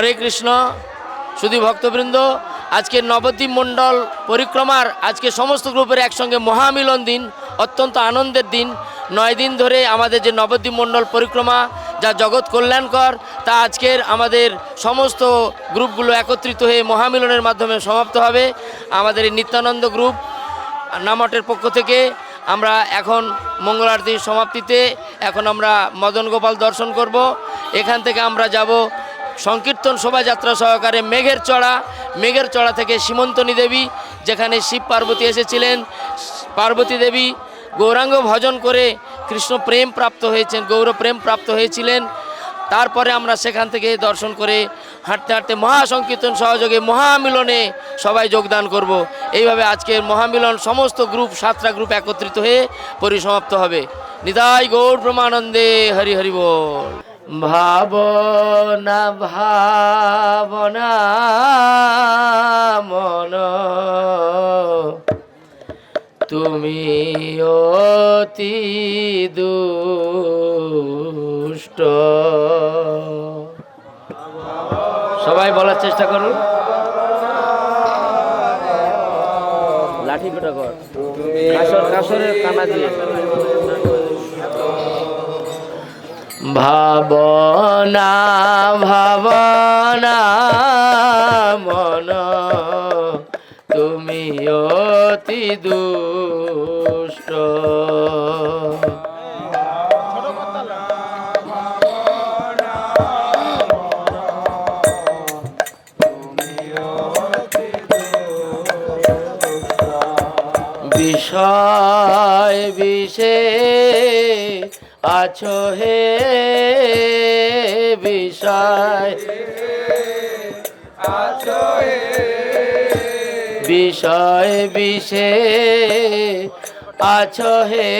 হরে কৃষ্ণ শুধু ভক্তবৃন্দ, আজকে নবদ্বীপ মণ্ডল পরিক্রমার আজকে সমস্ত গ্রুপের একসঙ্গে মহামিলন দিন, অত্যন্ত আনন্দের দিন। নয় দিন ধরে আমাদের যে নবদ্বীপ মণ্ডল পরিক্রমা, যা জগৎ কল্যাণকর, তা আজকের আমাদের সমস্ত গ্রুপগুলো একত্রিত হয়ে মহামিলনের মাধ্যমে সমাপ্ত হবে। আমাদের এই নিত্যানন্দ গ্রুপ নামটের পক্ষ থেকে আমরা এখন মঙ্গল আরতির সমাপ্তিতে এখন আমরা মদন গোপাল দর্শন করব। এখান থেকে আমরা যাব সংকীর্তন শোভাযাত্রা সহকারে মেঘের চড়া মেঘের চড়া থেকে সীমন্তনী দেবী, যেখানে শিব পার্বতী এসেছিলেন, পার্বতী দেবী গৌরাঙ্গ ভজন করে কৃষ্ণ প্রেম প্রাপ্ত হয়েছেন, গৌর প্রেম প্রাপ্ত হয়েছিলেন। তারপরে আমরা সেখান থেকে দর্শন করে হাঁটতে হাঁটতে মহাসংকীর্তন সহযোগে মহামিলনে সবাই যোগদান করব। এইভাবে আজকের মহামিলন সমস্ত গ্রুপ, সাতটা গ্রুপ একত্রিত হয়ে পরিসমাপ্ত হবে। নিতাই গৌর ব্রহ্মানন্দে হরি হরি বল। ভাবনা ভাবনা মন। তুমি অতি দুষ্ট। সবাই বলার চেষ্টা করুন। লাঠি পেটা কর। কাসর কাসরের কানা দিয়ে। ভাবনা ভাবনা মন। তুমি অতি দুষ্ট। আছো হে বিষয়। আছো হে বিষয় বিষে আছো হে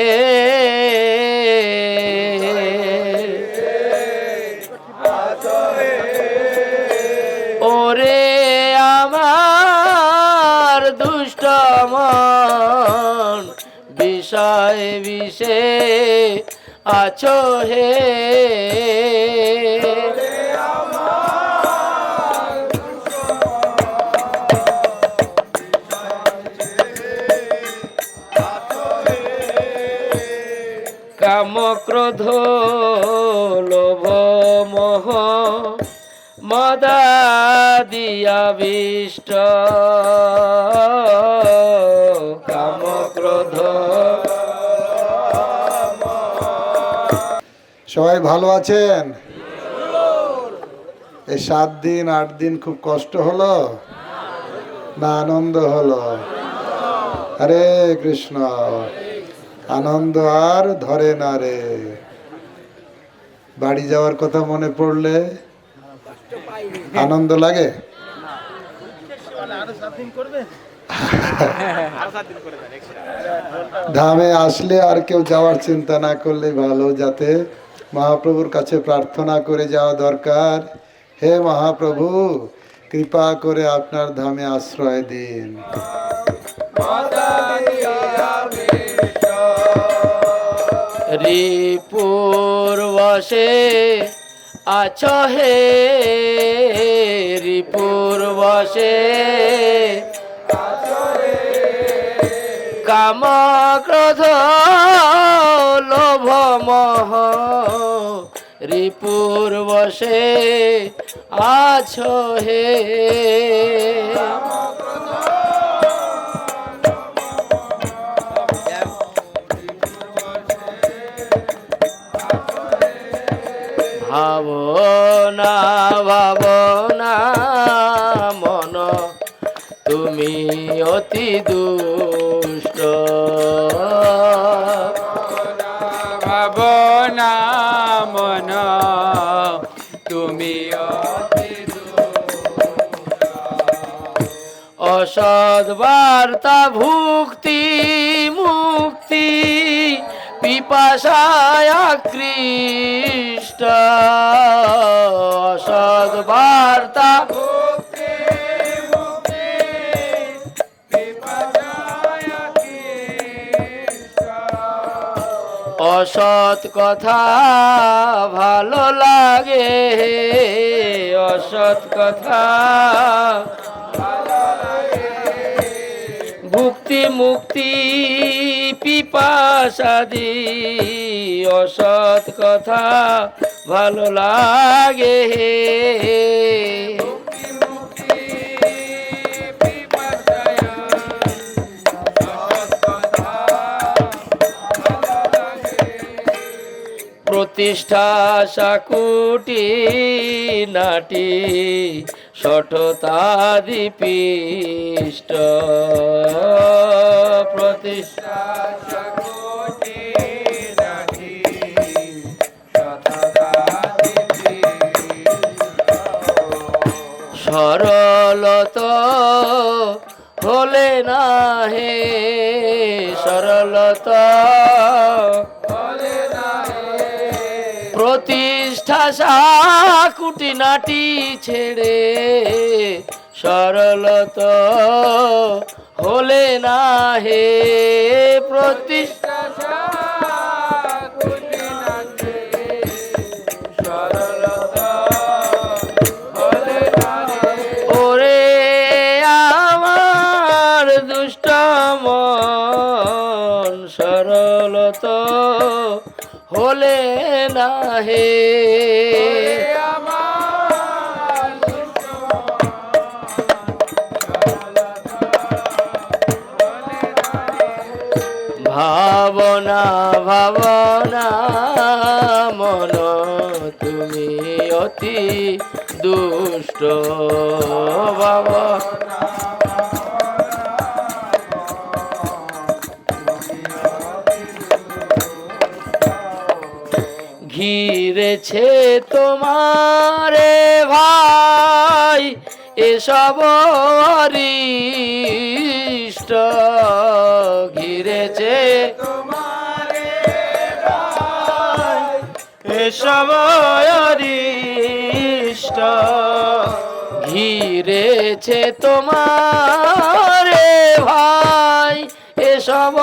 ওরে আমার দুষ্ট মন, বিষয় বিষে আছো হে। কাম ক্রোধ লোভ মোহ মদাদিয়াবিষ্ট কাম ক্রোধ সবাই ভালো আছেন? এই সাত দিন, আট দিন খুব কষ্ট হলো? না, আনন্দ হলো? হরে কৃষ্ণ, আনন্দ আর ধরে না রে। বাড়ি যাওয়ার কথা মনে পড়লে আনন্দ লাগে? ধামে আসলে আর কেউ যাওয়ার চিন্তা না করলে ভালো, যাতে মহাপ্রভুর কাছে প্রার্থনা করে যাওয়া দরকার। হে মহাপ্রভু, কৃপা করে আপনার ধামে আশ্রয় দিন। রিপুর বসে আছো হে রিপুর বসে কাম ক্রোধ লোভ মহ। রিপুর বসে আছো হে। ভাবনা ভাবনা মন তুমি অতি দুষ্ট অসৎ বার্তা ভুক্তি মুক্তি পিপাসায় কৃষ্ট অসৎ বার্তা অসৎ কথা ভালো লাগে অসৎ কথা ভুক্তি মুক্তি পিপাসাদি অসৎ কথা ভালো লাগে। হে প্রতিষ্ঠা সাকুটি নাটি সঠতাদি পিষ্ট প্রতিষ্ঠা সরলত হলে না হে সরলত প্রতিষ্ঠা সাকুটি নাটি ছেড়ে সরলত হলে না হে প্রতিষ্ঠা। হলে না হে ভাবনা ভাবনা মন তুমি অতি দুষ্ট। বাবা ঘিরেছে তোমারে ভাই এসব অরিষ্ট। ঘিরেছে এসব অরিষ্ট। ঘিরেছে তোমারে ভাই এসব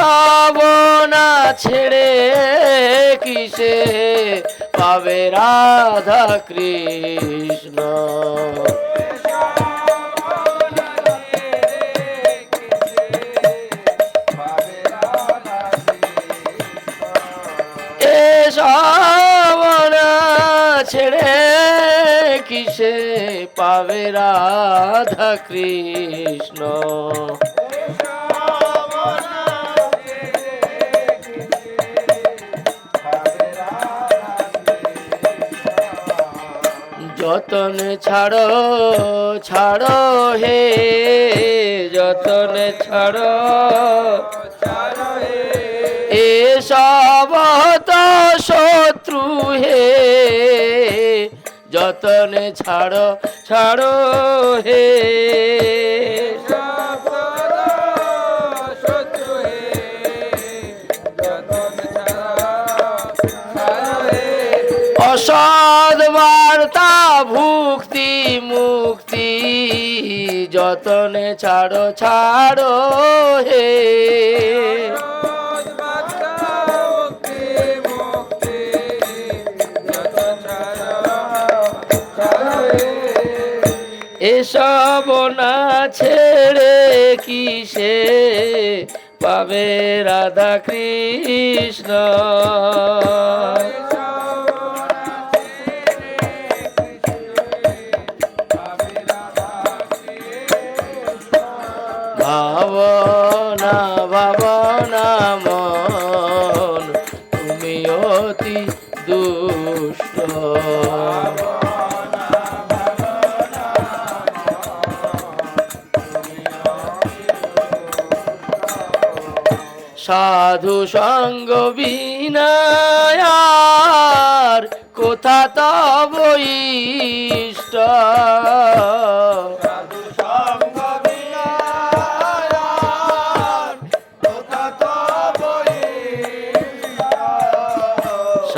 এসব না ছেড়ে কিসে পাবে রাধা কৃষ্ণ? ছেড়ে কিসে পাবে রাধা কৃষ্ণ? যতন ছাড়ো ছাড়ো হে যতন ছাড়ো। এসব তো শত্রু হে যতন ছাড়ো ছাড়ো হে। যতনে ছাড়ো ছাড়ো হে। এসব না ছেড়ে কিসে? পাবে রাধা কৃষ্ণ। দুষ্ট। সাধু সঙ্গ বিনায়ার কোথা তব ইষ্ট?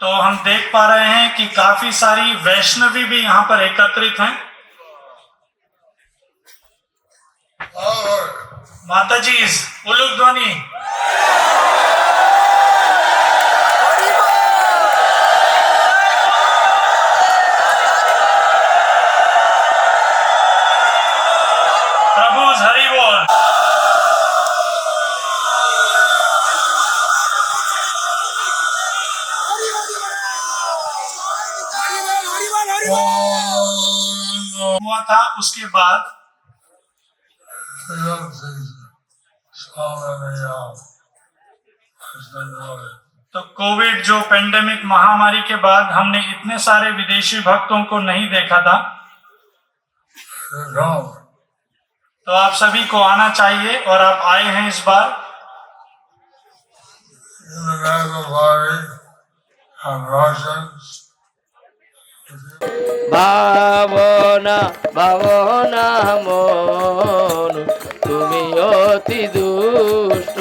तो हम देख पा रहे हैं कि काफ़ी सारी वैष्णवी भी यहाँ पर एकत्रित हैं। और माता जी उलुक ध्वनि हुआ था, उसके बाद तो कोविड जो पेंडेमिक महामारी के बाद हमने इतने सारे विदेशी भक्तों को नहीं देखा था तो आप सभी को आना चाहिए और आप आए हैं इस बार Russians. ভাবনা ভাবনা মন তুমি অতি দুষ্ট।